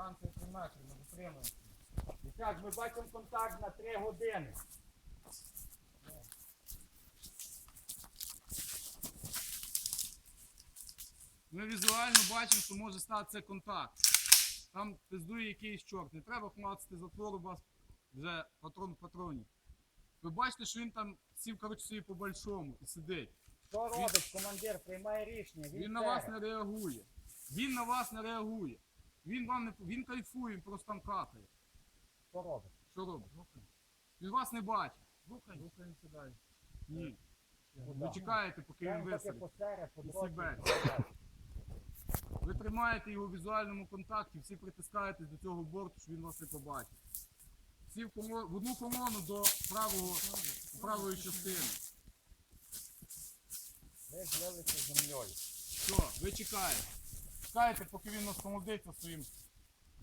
Дистанція 3 метри, ми дотримуємося. І так, ми бачимо контакт на 3 години. Ми візуально бачимо, що може статися контакт. Там пиздує якийсь чорт. Не треба хмацати затвор, у вас вже патрон в патроні. Ви бачите, що він там сів, коротше, собі по-большому і сидить. Що робить командир? Приймає рішення. Він, Він на вас не реагує. Він на вас не реагує. Він вам не він кайфує, він просто там катає. Що робить? Що робить? Він вас не бачить. Рухаємося далі. Ні. Ви чекаєте, поки він висадить. І. Ви тримаєте його в візуальному контакті, всі притискаєтесь до цього борту, щоб він вас не побачив. Всі в, коло- в одну колону до правого, правої частини. Ви злилися землею. Все, ви чекаєте. Чекаєте, поки він насолодиться своїм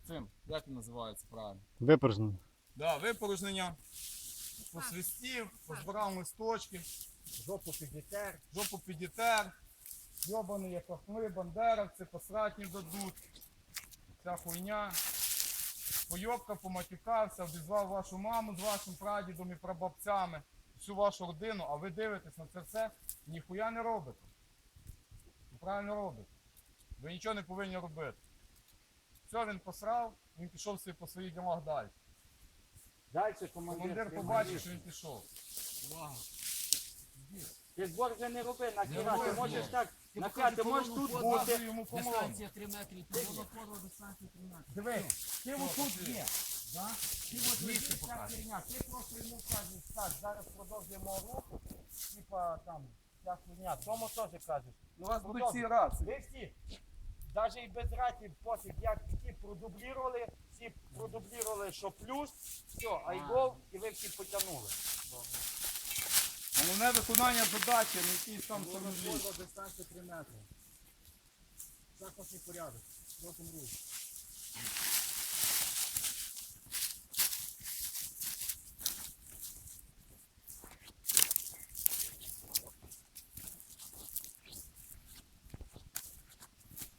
цим. Як він називається правильно? Випорожнений. Да, випорожнення. Посвистів, позбирав листочки, Жопу підітер. жопу підітер, йобаний як хохли, бандеровці, посратні дадуть. Ця хуйня. Пойобка поматюкався, обізвав вашу маму з вашим прадідом і прабабцями, всю вашу родину, а ви дивитесь на це все, ніхуя не робите. Правильно робите. Ви нічого не повинні робити. Все, він посрав, він пішов собі по своїх ділах далі. Далі командир. Командир побачив, що він пішов. Увага. Ти збор вже не роби, на. Ти можеш так, на ти можеш тут бути. Показуй йому колону. Дистанція 3 метри. Повнопорва дистанція 3 метри. Дивись, ти отут пошли. є. Да? Ти от ця показуй. херня, ти просто йому кажеш, так, зараз продовжуємо рух, типа там, ця хуйня. Тому теж кажеш. Ну, у вас будуть всі рації. Ви всі, навіть і без разів пофіг, як всі продублірували, всі продублірували, що плюс, все, айгол, і ви всі потягнули. Головне виконання задачі, не якийсь там самозвіт. дистанція 3 метри. Захватний порядок. Ротом рух.